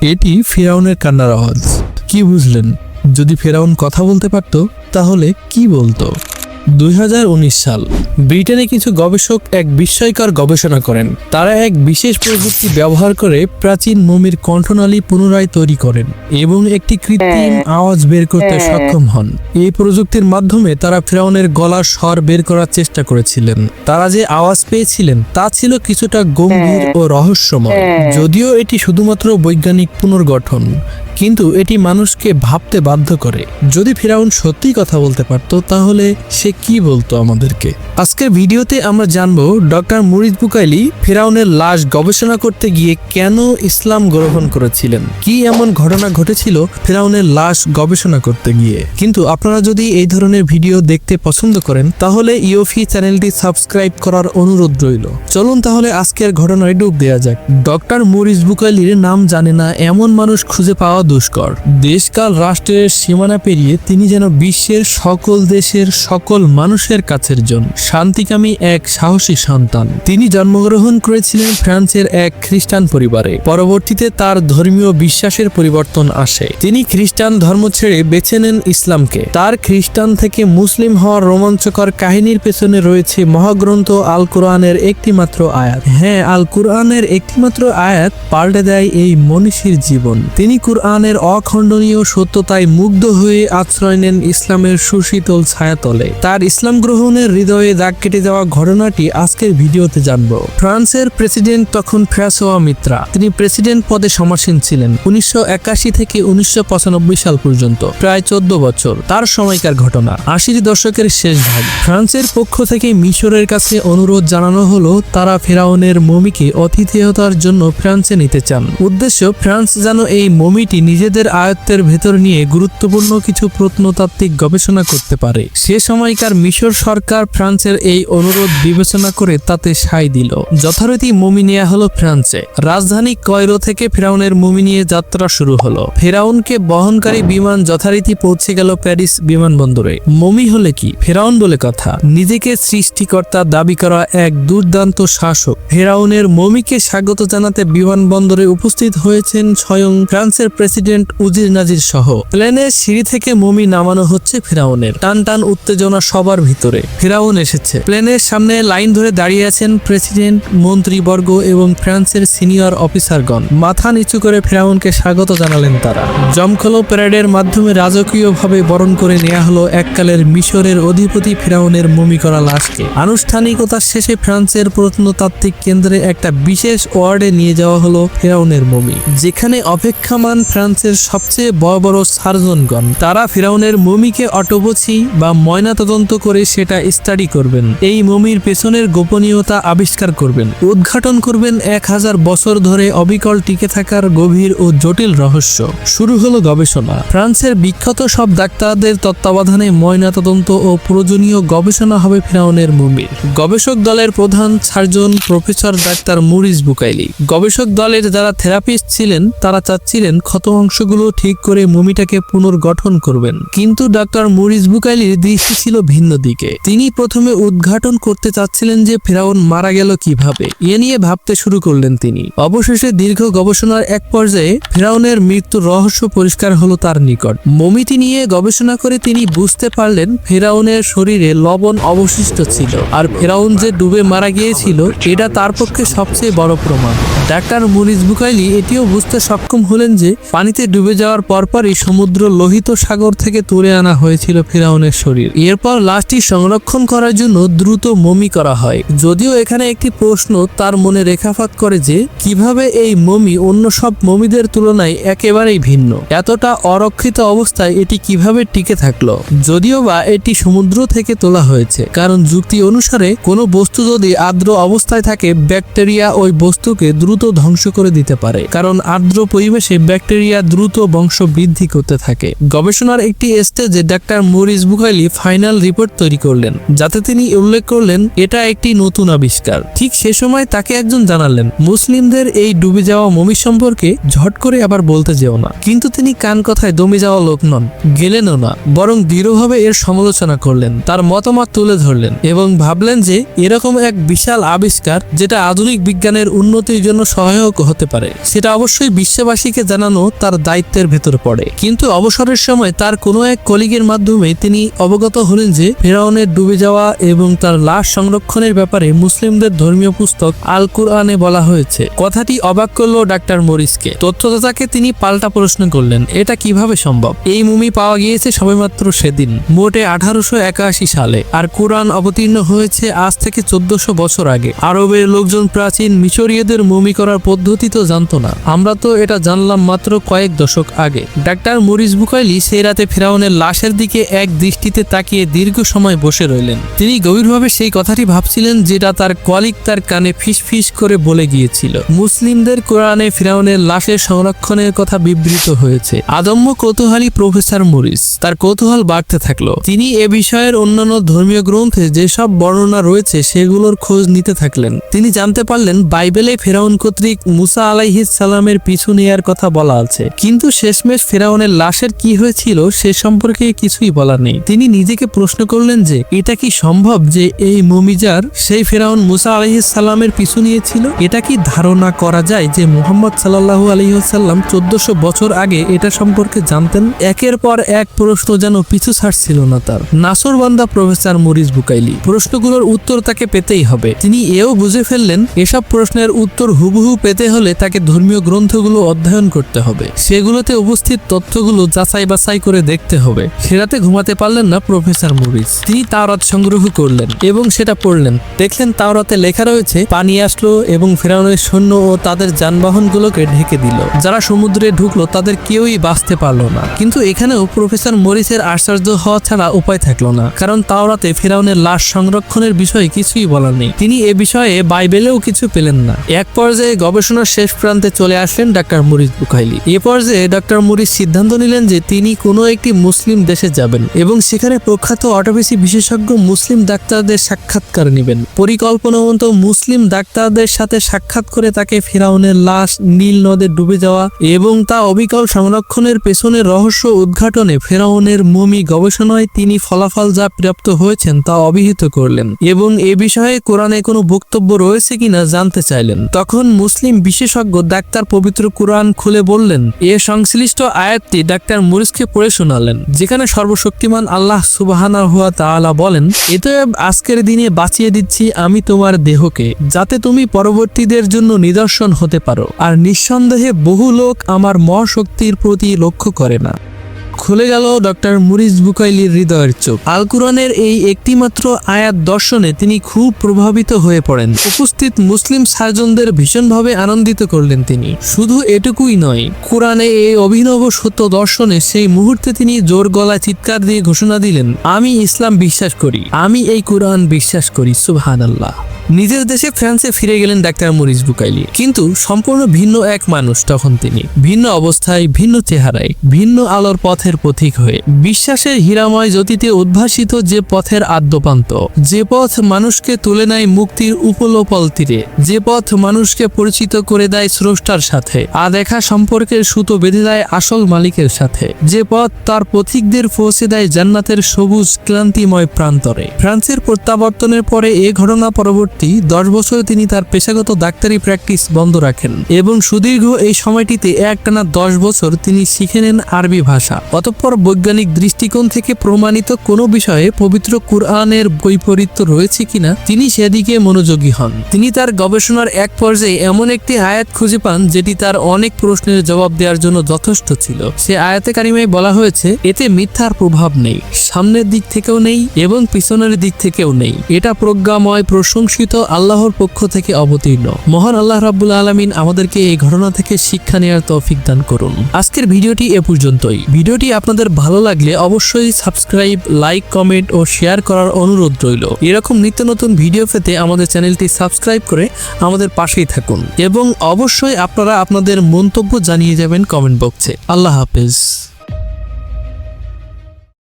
এটি ফেরাউনের কান্নার আওয়াজ। কি বুঝলেন? যদি ফেরাউন কথা বলতে পারত, তাহলে কি বলতো? দুই হাজার উনিশ সাল। ব্রিটেনে কিছু গবেষক এক বিস্ময়কর গবেষণা করেন। তারা এক বিশেষ প্রযুক্তি ব্যবহার করে প্রাচীন মমির কণ্ঠনালী পুনরায় তৈরি করেন এবং একটি কৃত্রিম আওয়াজ বের করতে সক্ষম হন। এই প্রযুক্তির মাধ্যমে তারা ফেরাউনের গলার স্বর বের করার চেষ্টা করেছিলেন। তারা যে আওয়াজ পেয়েছিলেন তা ছিল কিছুটা গম্ভীর ও রহস্যময় যদিও এটি শুধুমাত্র বৈজ্ঞানিক পুনর্গঠন। কিন্তু এটি মানুষকে ভাবতে বাধ্য করে। যদি ফেরাউন সত্যি কথা বলতে পারত তাহলে সে কি বলতো আমাদেরকে? আজকের ভিডিওতে আমরা জানব ডক্টর মুরিদ বুকাইলি ফেরাউনের লাশ গবেষণা করতে গিয়ে কেন ইসলাম গ্রহণ করেছিলেন? কি এমন ঘটনা ঘটেছিল ফেরাউনের লাশ গবেষণা করতে গিয়ে? কিন্তু আপনারা যদি এই ধরনের ভিডিও দেখতে পছন্দ করেন, তাহলে ইওফি চ্যানেলটি সাবস্ক্রাইব করার অনুরোধ রইল। চলুন তাহলে আজকের ঘটনায় ডুব দেওয়া যাক। ডক্টর মুরিস বুকাইলির নাম জানে না, এমন মানুষ খুঁজে পাওয়া দুষ্কর। দেশকাল রাষ্ট্রের সীমানা পেরিয়ে তিনি যেন বিশ্বের সকল দেশের সকল মানুষের কাছের জন। শান্তিকামী এক সাহসী সন্তান। তিনি জন্মগ্রহণ করেছিলেন ফ্রান্সের এক খ্রিস্টান পরিবারে। পরবর্তীতে তার ধর্মীয় বিশ্বাসের পরিবর্তন আসে। তিনি খ্রিস্টান ধর্ম ছেড়ে বেছে নেন ইসলামকে। তার খ্রিস্টান থেকে মুসলিম হওয়ার রোমাঞ্চকর কাহিনীর পেছনে রয়েছে মহাগ্রন্থ আল কোরআনের একটিমাত্র আয়াত। হ্যাঁ আল কোরআনের একটিমাত্র আয়াত পাল্টে দেয় এই মনীষীর জীবন। তিনি কোরআনের অখণ্ডনীয় সত্যতায় মুগ্ধ হয়ে আশ্রয় নেন ইসলামের সুশীতল ছায়াতলে। তার ইসলাম গ্রহণের হৃদয়ে দাগ কেটে যাওয়া ঘটনাটি আজকের ভিডিওতে জানব। ফ্রান্সের প্রেসিডেন্ট তখন ফ্রাসোয়া মিত্রা। তিনি প্রেসিডেন্ট পদে সমাসীন ছিলেন উনিশশো একাশি থেকে উনিশশো পঁচানব্বই সাল পর্যন্ত, প্রায় চোদ্দ বছর। তার সময়কার ঘটনা, আশির দশকের শেষ ভাগ। ফ্রান্সের পক্ষ থেকে মিশরের কাছে অনুরোধ জানানো হলো, তারা ফেরাউনের মমিকে অতিথেয়তার জন্য ফ্রান্সে নিতে চান। উদ্দেশ্য, ফ্রান্স যেন এই মমিটি নিজেদের আয়ত্তের ভেতর নিয়ে গুরুত্বপূর্ণ কিছু প্রত্নতাত্ত্বিক গবেষণা করতে পারে। সে সময়কার মিশর সরকার ফ্রান্সের এই অনুরোধ বিবেচনা করে তাতে সায় দিল। যথারীতি মমি নেওয়া হলো ফ্রান্সে। রাজধানী কয়রো থেকে ফেরাউনের মমি নিয়ে যাত্রা শুরু হলো। ফেরাউনকে বহনকারী বিমান যথারীতি পৌঁছে গেল প্যারিস বিমানবন্দরে। মমি হলে কি? ফেরাউন বলে কথা। নিজেকে সৃষ্টিকর্তা দাবি করা এক দুর্দান্ত শাসক। ফেরাউনের মমিকে স্বাগত জানাতে বিমানবন্দরে উপস্থিত হয়েছেন স্বয়ং ফ্রান্সের প্রেসিডেন্ট উজির নাজির সহ। প্লেনের সিঁড়ি থেকে মমি নামানো হচ্ছে ফেরাউনের। টান টান উত্তেজনা সবার ভিতরে। ফেরাউন এসেছে। প্লেনের সামনে লাইন ধরে দাঁড়িয়ে আছেন প্রেসিডেন্ট, মন্ত্রীবর্গ এবং ফ্রান্সের সিনিয়র অফিসারগণ। মাথা নিচু করে ফেরাউনকে স্বাগত জানালেন তারা। জমখলো প্যারেডের মাধ্যমে রাজকীয়ভাবে বরণ করে নেওয়া হলো এককালের মিশরের অধিপতি ফেরাউনের মমি করা লাশকে। আনুষ্ঠানিকতার শেষে ফ্রান্সের প্রত্নতাত্ত্বিক কেন্দ্রে একটা বিশেষ ওয়ার্ডে নিয়ে যাওয়া হলো ফেরাউনের মমি। যেখানে অপেক্ষামান ফ্রান্সের সবচেয়ে বড় বড় সার্জনগণ। তারা ফেরাউনের মমিকে অটোপসি বা ময়নাতদন্ত করে সেটা স্টাডি করবেন। এই মমির পেছনের গোপনীয়তা আবিষ্কার করবেন। উদ্ঘাটন করবেন এক হাজার বছর ধরে অবিকল টিকে থাকার গভীর ও জটিল রহস্য। শুরু হলো গবেষণা। ফ্রান্সের বিখ্যাত সব ডাক্তারদের তত্ত্বাবধানে ময়নাতদন্ত ও প্রয়োজনীয় গবেষণা হবে ফেরাউনের মমির। গবেষক দলের প্রধান surgeon professor doctor Maurice Bucaille. গবেষক দলের যারা থেরাপিস্ট ছিলেন, তারা চাচ্ছিলেন ক্ষত অংশগুলো ঠিক করে মমিটাকে পুনর্গঠন করবেন। কিন্তু ডাক্তার মুরিস বুকাইলির দৃষ্টি ছিল ভিন্ন দিকে। তিনি প্রথমে উদ্ঘাটন করতে চাচ্ছিলেন যে ফেরাউন মারা গেল কীভাবে? এ নিয়ে ভাবতে শুরু করলেন তিনি। অবশেষে দীর্ঘ গবেষণার এক পর্যায়ে ফেরাউনের মৃত্যুর রহস্য পরিষ্কার হলো তার নিকট। মমিটি নিয়ে গবেষণা করে তিনি বুঝতে পারলেন ফেরাউনের শরীরে লবণ অবশিষ্ট ছিল। আর ফেরাউন যে ডুবে মারা গিয়েছিল, এটা তার পক্ষে সবচেয়ে বড় প্রমাণ। ডাক্তার মুরিস বুকাইলি এটিও বুঝতে সক্ষম হলেন যে পানিতে ডুবে যাওয়ার পরপরই সমুদ্র লোহিত সাগর থেকে তুলে আনা হয়েছিল ফেরাউনের শরীর। এরপর লাশটি সংরক্ষণ করার জন্য দ্রুত মমি করা হয়। যদিও এখানে একটি প্রশ্ন তার মনে রেখাপাত করে যে, কীভাবে এই মমি অন্য সব মমিদের তুলনায় একেবারেই ভিন্ন? এতটা অরক্ষিত অবস্থায় এটি কীভাবে টিকে থাকল? যদিও বা এটি সমুদ্র থেকে তোলা হয়েছে, কারণ যুক্তি অনুসারে কোনো বস্তু যদি আর্দ্র অবস্থায় থাকে, ব্যাকটেরিয়া ওই বস্তুকে দ্রুত ধ্বংস করে দিতে পারে, কারণ আর্দ্র পরিবেশে ব্যাকটেরিয়া দ্রুত বংশ বৃদ্ধি করতে থাকে। গবেষণার একটি স্টেজে doctor Maurice Bucaille final report তৈরি করলেন, যাতে তিনি উল্লেখ করলেন, এটা একটি নতুন আবিষ্কার। ঠিক সে সময় তাকে একজন জানালেন, মুসলিমদের এই ডুবে যাওয়া মমি সম্পর্কে ঝট করে আবার বলতে যেও না। কিন্তু তিনি কান কথায় দমে যাওয়া লোক নন, গেলেনও না, বরং দৃঢ়ভাবে এর সমালোচনা করলেন, তার মতামত তুলে ধরলেন এবং ভাবলেন যে এরকম এক বিশাল আবিষ্কার, যেটা আধুনিক বিজ্ঞানের উন্নতির জন্য সহায়ক হতে পারে। সেটা অবশ্যই বিশ্ববাসীকে জানানো তার দায়িত্বের ভেতর পড়ে। কিন্তু অবসরের সময় তার কোনো এক কলিগের মাধ্যমে তিনি অবগত হলেন যে, ফেরাউনের ডুবে যাওয়া এবং তার লাশ সংরক্ষণের ব্যাপারে মুসলিমদের ধর্মীয় পুস্তক আল কুরআনে বলা হয়েছে। কথাটি অবাক করল ডাক্তার মরিসকে। তথ্যদাতাকে তিনি পাল্টা প্রশ্ন করলেন, এটা কীভাবে সম্ভব? এই মুমি পাওয়া গিয়েছে সবেমাত্র সেদিন, মোটে আঠারোশো একাশি সালে। আর কোরআন অবতীর্ণ হয়েছে আজ থেকে চোদ্দশো বছর আগে। আরবের লোকজন প্রাচীন মিশরীয়দের মমি করার পদ্ধতি তো জানতো না। আমরা তো এটা জানলাম মাত্র কয়েক দশক আগে। ডাক্তার মরিস বুকাইলি সেই রাতে ফেরাউনের লাশের দিকে এক দৃষ্টিতে তাকিয়ে দীর্ঘ সময় বসে রইলেন। তিনি গভীরভাবে সেই কথাটি ভাবছিলেন যেটা তার কলিক তার কানে ফিস ফিস করে বলে গিয়েছিল। মুসলিমদের কোরআনে ফিরাউনের লাশের সংরক্ষণের কথা বিবৃত হয়েছে। আদম্য কৌতূহলী প্রফেসর মরিস, তার কৌতূহল বাড়তে থাকল। তিনি এ বিষয়ের অন্যান্য ধর্মীয় গ্রন্থে যেসব বর্ণনা রয়েছে সেগুলোর খোঁজ নিতে থাকলেন। তিনি জানতে পারলেন বাইবেলে ফেরাউন কর্তৃক মুসা সালামের পিছু নেয়ার কথা বলা আছে। কিন্তু শেষমেশ ফেরাউনের লাশের কি হয়েছিল সে সম্পর্কে কিছুই বলা নেই। তিনি নিজেকে প্রশ্ন করলেন যে, এটা কি সম্ভব যে এই মমিজার সেই ফেরাউন মুসা সালামের পিছু নিয়েছিল? এটা কি ধারণা করা যায় যে মুহাম্মদ সাল্লাল্লাহু আলহিহাল্লাম চোদ্দশো বছর আগে এটা সম্পর্কে জানতেন? একের পর এক প্রশ্ন যেন পিছু ছাড়ছিল না তার। নাসরবান্দা প্রফেসর মরিস বুকাইলি। প্রশ্নগুলোর উত্তর তাকে পেতেই হবে। তিনি এও বুঝে ফেললেন, এসব প্রশ্নের উত্তর হুবহু পেতে হলে তাকে ধর্মীয় গ্রন্থগুলো অধ্যয়ন করতে হবে। সেগুলোতে উপস্থিত তথ্যগুলো যাচাই বাছাই করে দেখতে হবে। সেরাতে ঘুমাতে পারলেন না প্রফেসর মরিস তিনি তাওরাত সংগ্রহ করলেন এবং সেটা পড়লেন। দেখলেন তাওরাতে লেখা রয়েছে, পানি আসলো এবং ফেরাউনের সৈন্য ও তাদের যানবাহনগুলোকে ঢেকে দিল। যারা সমুদ্রে ঢুকলো তাদের কেউই বাঁচতে পারল না। কিন্তু এখানেও প্রফেসর মরিসের আশ্চর্য হওয়া ছাড়া উপায় থাকল না। কারণ তাওরাতে ফেরাউনের লাশ সংরক্ষণের বিষয়ে কিছুই বলার নেই। তিনি এ বিষয়ে বাইবেলেও কিছু পেলেন না। এক পর্যায়ে গবেষণার শেষ প্রান্তে চলে আসলেন ডাক্তার মরিস বুখাইলি। এ পর্যায়ে ডাক্তার মরিস সিদ্ধান্ত নিলেন যে তিনি কোনো একটি মুসলিম দেশে যাবেন এবং সেখানে প্রখ্যাত অটোপেসি বিশেষজ্ঞ মুসলিম ডাক্তারদের সাক্ষাৎকার নেবেন। পরিকল্পনা মতো মুসলিম ডাক্তারদের সাথে সাক্ষাৎ করে তাকে ফেরাউনের লাশ নীল নদে ডুবে যাওয়া এবং তা অবিকল সংরক্ষণের পেছনে রহস্য উদ্ঘাটনে ফেরাউনের মমি গবেষণায় তিনি ফলাফল যা প্রাপ্ত হয়েছেন তা অভিহিত করলেন এবং এ বিষয়ে কোরআনে কোনো বক্তব্য রয়েছে কিনা জানতে চাইলেন। তখন মুসলিম বিশেষজ্ঞ ডাক্তার পবিত্র কোরআন খুলে বললেন, এ সংশ্লিষ্ট আয়াতটি ডাক্তার মুরিসকে পড়ে শোনালেন, যেখানে সর্বশক্তিমান আল্লাহ সুবাহানা হুয়া তাআলা বলেন, এতএব আজকের দিনে বাঁচিয়ে দিচ্ছি আমি তোমার দেহকে, যাতে তুমি পরবর্তীদের জন্য নিদর্শন হতে পারো। আর নিঃসন্দেহে বহু লোক আমার মহাশক্তির প্রতি লক্ষ্য করে না। খুলে গেল ডক্টর মুরিস বুকাইলির হৃদয়ের চোখ। আল কুরআনের এই একটিমাত্র আয়াত দর্শনে তিনি খুব প্রভাবিত হয়ে পড়েন। উপস্থিত মুসলিম সার্জনদের ভীষণভাবে আনন্দিত করলেন তিনি। শুধু এটুকুই নয়, কোরআনে এই অভিনব সত্য দর্শনে সেই মুহূর্তে তিনি জোর গলায় চিৎকার দিয়ে ঘোষণা দিলেন, আমি ইসলাম বিশ্বাস করি। আমি এই কোরআন বিশ্বাস করি সুবহান আল্লাহ নিজের দেশে ফ্রান্সে ফিরে গেলেন ডাক্তার মরিস বুকাইলি। কিন্তু সম্পূর্ণ ভিন্ন এক মানুষ তখন তিনি। ভিন্ন অবস্থায়, ভিন্ন চেহারায়, ভিন্ন আলোর পথের পথিক হয়ে। বিশ্বাসের হীরাময় জ্যোতিতে উদ্ভাসিত যে পথের আদ্যপান্ত, যে পথ মানুষকে তুলে নেয় মুক্তির উপলোপল তীরে, যে পথ মানুষকে পরিচিত করে দেয় স্রষ্টার সাথে আদেখা সম্পর্কের সুতো বেঁধে দেয় আসল মালিকের সাথে। যে পথ তার পথিকদের পৌঁছে দেয় জান্নাতের সবুজ ক্লান্তিময় প্রান্তরে। ফ্রান্সের প্রত্যাবর্তনের পরে এ ঘটনা পরবর্তী দশ বছর তিনি তার পেশাগত ডাক্তারি প্র্যাকটিস বন্ধ রাখেন এবং সুদীর্ঘ এই সময়টিতে একটানা দশ বছর তিনি শিখে নেন আরবি ভাষা। অতঃপর বৈজ্ঞানিক দৃষ্টিকোণ থেকে প্রমাণিত কোনো বিষয়ে পবিত্র কুরআনের বৈপরীত্য রয়েছে কিনা, তিনি সেদিকে মনোযোগী হন। তিনি তার গবেষণার এক পর্যায়ে এমন একটি আয়াত খুঁজে পান, যেটি তার অনেক প্রশ্নের জবাব দেওয়ার জন্য যথেষ্ট ছিল। সে আয়াতে কারিমায় বলা হয়েছে, এতে মিথ্যার প্রভাব নেই, সামনের দিক থেকেও নেই এবং পিছনের দিক থেকেও নেই। এটা প্রজ্ঞাময়, প্রশংসিত আল্লাহর পক্ষ থেকে অবতীর্ণ। মহান আল্লাহ রাব্বুল আলমিন আমাদেরকে এই ঘটনা থেকে শিক্ষা নেওয়ার তৌফিক দান করুন। আজকের ভিডিওটি এ পর্যন্তই। ভিডিওটি আপনাদের ভালো লাগলে অবশ্যই সাবস্ক্রাইব, লাইক, কমেন্ট ও শেয়ার করার অনুরোধ রইল। এরকম নিত্য নতুন ভিডিও পেতে আমাদের চ্যানেলটি সাবস্ক্রাইব করে আমাদের পাশেই থাকুন। এবং অবশ্যই আপনারা আপনাদের মন্তব্য জানিয়ে যাবেন কমেন্ট বক্সে। আল্লাহ হাফেজ।